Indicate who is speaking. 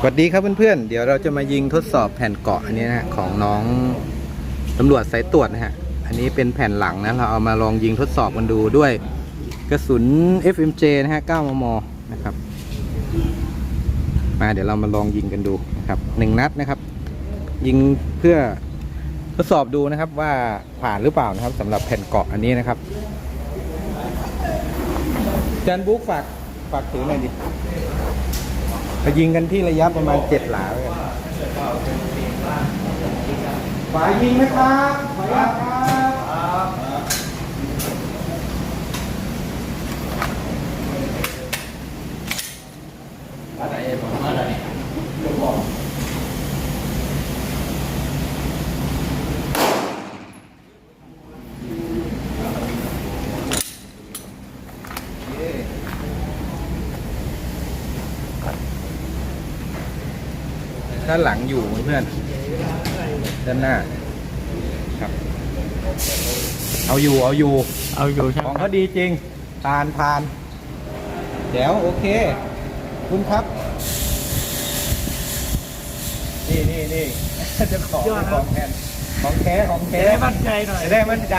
Speaker 1: สวัสดีครับเพื่อนๆ เดี๋ยวเราจะมายิงทดสอบแผ่นเกาะอันนี้นะของน้องตำรวจสายตรวจนะฮะ อันนี้เป็นแผ่นหลังนะ เราเอามาลองยิงทดสอบกันดูด้วยกระสุน FMJ นะฮะ 9 มม นะครับ มาเดี๋ยวเรามาลองยิงกันดูนะครับหนึ่งนัดนะครับ ยิงเพื่อทดสอบดูนะครับว่าผ่านหรือเปล่านะครับสำหรับแผ่นเกาะอันนี้นะครับจันบุ๊กฝากฝากถือหน่อยดิ ไปยิงกันที่ระยะประมาณเจ็ดหลาแล้วกันฝ่ายยิงไหมครับฝ่ายครับ ด้านหลังอยู่เพื่อนด้านหน้า ครับ เอาอยู่เอาอยู่
Speaker 2: เอาอยู่ใช่
Speaker 1: ข
Speaker 2: ไห
Speaker 1: อง
Speaker 2: ม
Speaker 1: เขาดีจริงทานทานเดี๋ยวโอเค คุณครับ นี่นี่นี่เจะของของแทนของแท้ของ
Speaker 2: จะ
Speaker 1: แท้
Speaker 2: ได้มั่นใจหน่อย
Speaker 1: จะได้มั่นใจ